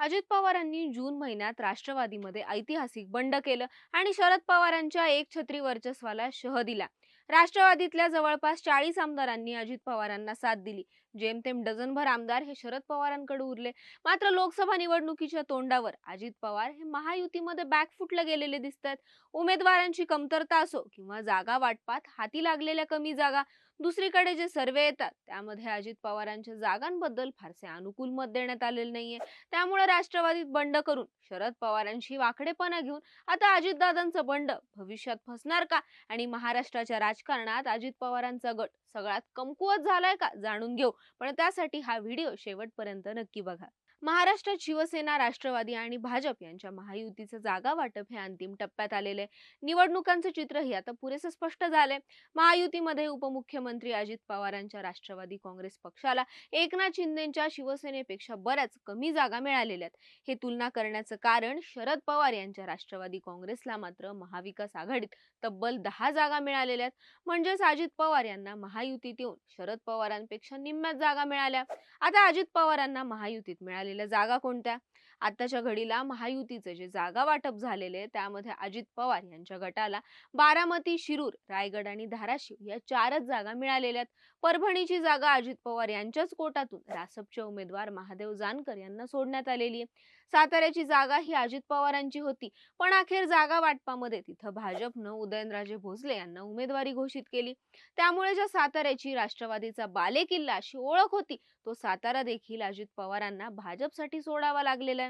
अजित पवारांनी जून महिन्यात राष्ट्रवादीमध्ये ऐतिहासिक बंड केलं आणि शरद पवारांच्या एक छत्री वर्चस्वाला शह दिला. राष्ट्रवादीतल्या जवळपास चाळीस आमदारांनी अजित पवारांना साथ दिली. जेमतेम डझनभर आमदार हे शरद पवारांकडे उरले. मात्र लोकसभा निवडणुकीच्या तोंडावर अजित पवार हे महायुतीमध्ये बॅकफुटला गेलेले दिसत आहेत उमेदवारांची कमतरता असो किंवा जागा वाटपात हाती लागलेल्या कमी जागा दुसरीकडे जे सर्वे येतात त्यामध्ये अजित पवारांच्या जागांबद्दल फारसे अनुकूल मत देण्यात आलेले नाहीये. त्यामुळे राष्ट्रवादीत बंड करून शरद पवारांशी वाकडेपणा घेऊन आता अजितदादांचं बंड भविष्यात फसणार का? आणि महाराष्ट्राच्या राजकारणात अजित पवारांचा गट सगळ्यात कमकुवत झालाय का? जाणून घेऊ. पण त्यासाठी हा व्हिडिओ शेवटपर्यंत नक्की बघा. महाराष्ट्रात शिवसेना राष्ट्रवादी आणि भाजप यांच्या महायुतीचं जागा वाटप हे अंतिम टप्प्यात आलेले निवडणुकांचं चित्रही आता पुरेसं स्पष्ट झाले महायुतीमध्ये उपमुख्यमंत्री अजित पवारांच्या राष्ट्रवादी काँग्रेस पक्षाला एकनाथ शिंदेच्या शिवसेनेपेक्षा बऱ्याच कमी जागा मिळालेल्या आहेत. हे तुलना करण्याचं कारण शरद पवार यांच्या राष्ट्रवादी काँग्रेसला मात्र महाविकास आघाडीत तब्बल दहा जागा मिळालेल्या आहेत. म्हणजेच अजित पवार यांना महायुतीत येऊन शरद पवारांपेक्षा निम्म्याच जागा मिळाल्या. आता अजित पवारांना महायुतीत झालेल्या जागा कोणत्या? आताच्या घडीला महायुतीचे जे जागा वाटप झालेले त्यामध्ये अजित पवार यांच्या गटाला बारामती शिरूर रायगड आणि धाराशिव या चारच जागा मिळालेल्या आहेत. परभणीची जागा अजित पवार यांच्याच कोटातून रासपचे उमेदवार महादेव जानकर यांना सोडण्यात आलेली आहे. साताऱ्याची जागा ही अजित पवारांची होती पण अखेर जागा वाटपामध्ये तिथं भाजपनं उदयनराजे भोसले यांना उमेदवारी घोषित केली. त्यामुळे ज्या साताऱ्याची राष्ट्रवादीचा बालेकिल्ला अशी ओळख होती तो सातारा देखील अजित पवारांना भाजपसाठी सोडावा लागलेला आहे.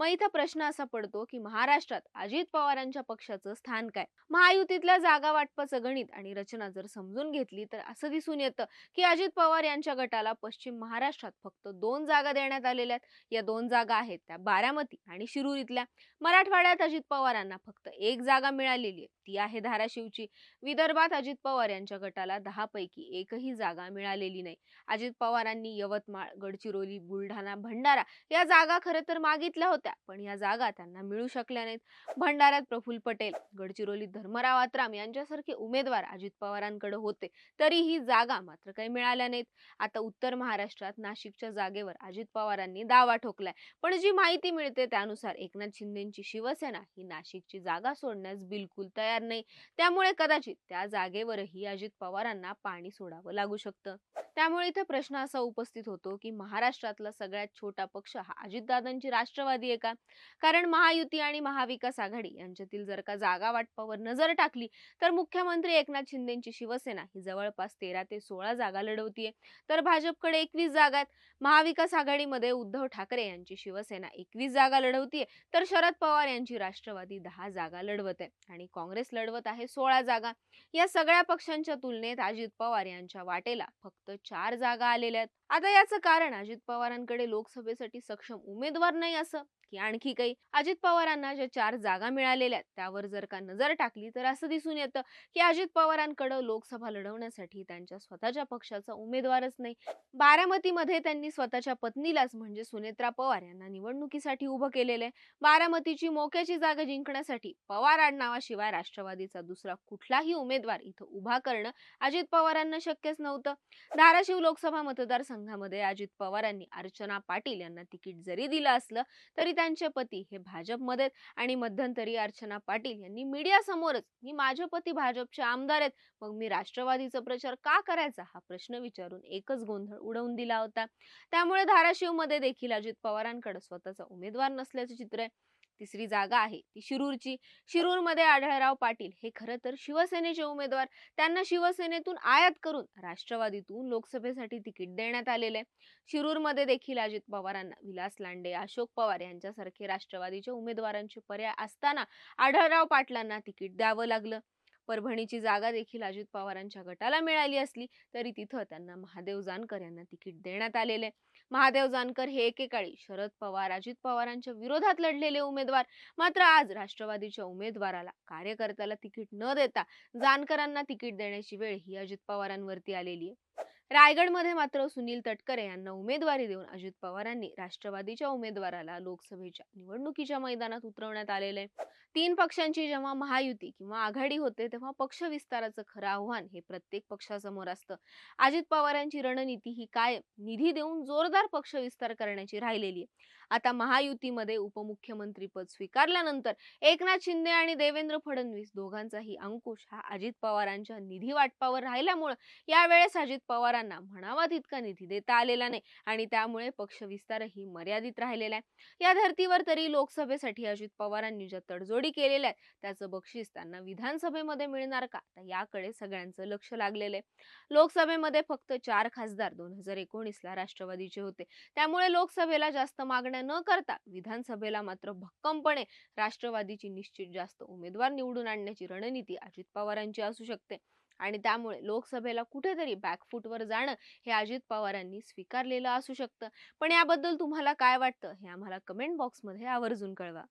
मग इथं प्रश्न असा पडतो की महाराष्ट्रात अजित पवारांच्या पक्षाचं स्थान काय? महायुतीतल्या जागा वाटपाचं गणित आणि रचना जर समजून घेतली तर असं दिसून येतं की अजित पवार यांच्या गटाला पश्चिम महाराष्ट्रात फक्त दोन जागा देण्यात आलेल्या आहेत. या दोन जागा आहेत त्या बारामती आणि शिरूर इथल्या मराठवाड्यात अजित पवारांना फक्त एक जागा मिळालेली आहे. ती आहे धाराशिवची. विदर्भात अजित पवार यांच्या गटाला दहा पैकी एकही जागा मिळालेली नाही. अजित पवारांनी यवतमाळ गडचिरोली बुलढाणा भंडारा या जागा खरं तर मागितल्या होत्या. पण या जागा त्यांना मिळू शकल्या नाहीत. भंडाऱ्यात प्रफुल्ल पटेल गडचिरोलीत धर्मराव आत्राम यांच्यासारखे उमेदवार अजित पवारांकडे होते. तरी ही जागा मात्र काही मिळाल्या नाहीत. आता उत्तर महाराष्ट्रात नाशिकच्या जागेवर अजित पवारांनी दावा ठोकलाय. पण जी माहिती मिळते त्यानुसार एकनाथ शिंदेची शिवसेना ही नाशिकची जागा सोडण्यास बिलकुल तयार नाही. त्यामुळे कदाचित त्या जागेवरही अजित पवारांना पाणी सोडावं लागू शकतं. त्यामुळे इथे प्रश्न असा उपस्थित होतो की महाराष्ट्रातला सगळ्यात छोटा पक्ष हा अजितदादांची राष्ट्रवादी आहे का? कारण महायुती आणि महाविकास आघाडी यांच्यातील जर का जागा वाटपावर नजर टाकली तर मुख्यमंत्री एकनाथ शिंदेची शिवसेना ही जवळपास तेरा ते सोळा जागा लढवतीये. तर भाजपकडे एकवीस जागा आहेत महाविकास आघाडीमध्ये उद्धव ठाकरे यांची शिवसेना एकवीस जागा लढवतीये तर शरद पवार यांची राष्ट्रवादी दहा जागा लढवत आहे आणि काँग्रेस लढवत आहे सोळा जागा. या सगळ्या पक्षांच्या तुलनेत अजित पवार यांच्या वाटेला फक्त चार जागा आलेल्या आहेत. आता याचं कारण अजित पवारांकडे लोकसभेसाठी सक्षम उमेदवार नाही असं की आणखी काही. अजित पवारांना ज्या चार जागा मिळालेल्या आहेत त्यावर जर का नजर टाकली तर असं दिसून येतं की अजित पवारांकडे लोकसभा लढवण्यासाठी त्यांच्या स्वतःच्या पक्षाचा उमेदवारच नाही. बारामतीमध्ये त्यांनी स्वतःच्या पत्नीलाच म्हणजे सुनेत्रा पवार यांना निवडणुकीसाठी उभं केलेलं आहे. बारामतीची मोक्याची जागा जिंकण्यासाठी पवार आडनावाशिवाय राष्ट्रवादीचा दुसरा कुठलाही उमेदवार इथं उभा करणं अजित पवारांना शक्यच नव्हतं. धाराशिव लोकसभा मतदारसंघ मतदारसंघामध्ये अजित पवारांनी अर्चना पाटील यांना तिकीट जरी दिलं असलं तरी त्यांचे पती हे भाजपमध्ये आणि मध्यंतरी अर्चना पाटील यांनी मीडिया समोरच मी माझे पती भाजपचे आमदार आहेत मग मी राष्ट्रवादीचा प्रचार का करायचा? हा प्रश्न विचारून एकच गोंधळ उडवून दिला होता. त्यामुळे धाराशिवमध्ये देखील अजित पवारांकडे स्वतःचा उमेदवार नसल्याचे चित्र आहे. तिसरी जागा आहे. ती शिरूरची. शिरूरमध्ये आढळराव पाटील हे खरं तर शिवसेनेचे उमेदवार. त्यांना शिवसेनेतून आयात करून राष्ट्रवादीतून लोकसभेसाठी तिकीट देण्यात आलेले आहे. शिरूरमध्ये देखील अजित पवारांना विलास लांडे अशोक पवार यांच्यासारखे राष्ट्रवादीच्या उमेदवारांचे पर्याय असताना आढळराव पाटलांना तिकीट द्यावं लागलं. परभणीची जागा देखील अजित पवारांच्या गटाला मिळाली असली तरी तिथं त्यांना महादेव जानकर यांना तिकीट देण्यात आलेले महादेव जानकर हे एकेकाळी शरद पवार अजित पवारांच्या विरोधात लढलेले उमेदवार. मात्र आज राष्ट्रवादीच्या उमेदवाराला कार्यकर्त्याला तिकीट न देता जानकरांना तिकीट देण्याची वेळ ही अजित पवारांवरती आलेली आहे. रायगडमध्ये मात्र सुनील तटकरे यांना उमेदवारी देऊन अजित पवारांनी राष्ट्रवादीच्या उमेदवाराला लोकसभेच्या निवडणुकीच्या मैदानात उतरवण्यात आलेले आहे. तीन पक्षांची जेव्हा महायुती किंवा आघाडी होते तेव्हा पक्ष विस्ताराचं खरं आव्हान हे प्रत्येक पक्षासमोर असतं. अजित पवारांची रणनीती ही काय? निधी देऊन जोरदार पक्ष विस्तार करण्याची राहिलेली आहे. आता महायुतीमध्ये उपमुख्यमंत्रीपद स्वीकारल्यानंतर एकनाथ शिंदे आणि देवेंद्र फडणवीस दोघांचाही अंकुश हा अजित पवारांच्या निधी वाटपावर राहिल्यामुळं यावेळेस अजित पवारांना म्हणावा तितका निधी देता आलेला नाही आणि त्यामुळे पक्ष विस्तारही मर्यादित राहिलेला आहे. या धर्तीवर तरी लोकसभेसाठी अजित पवारांनी ज्या तडजोडी केलेल्या आहेत त्याचं बक्षीस त्यांना विधानसभेमध्ये मिळणार का? तर याकडे सगळ्यांचं लक्ष लागलेलं आहे. लोकसभेमध्ये फक्त चार खासदार दोन हजार एकोणीसला राष्ट्रवादीचे होते. त्यामुळे लोकसभेला जास्त मागण्या न करता विधानसभेला मात्र भक्कमपणे राष्ट्रवादीची निश्चित जास्त उमेदवार निवडून आणण्याची रणनीती अजित पवारांची असू शकते. आणि त्यामुळे लोकसभेला कुठेतरी बॅकफूटवर जाणं हे अजित पवारांनी स्वीकारलेलं असू शकतं. पण याबद्दल तुम्हाला काय वाटतं हे आम्हाला कमेंट बॉक्समध्ये आवर्जून कळवा.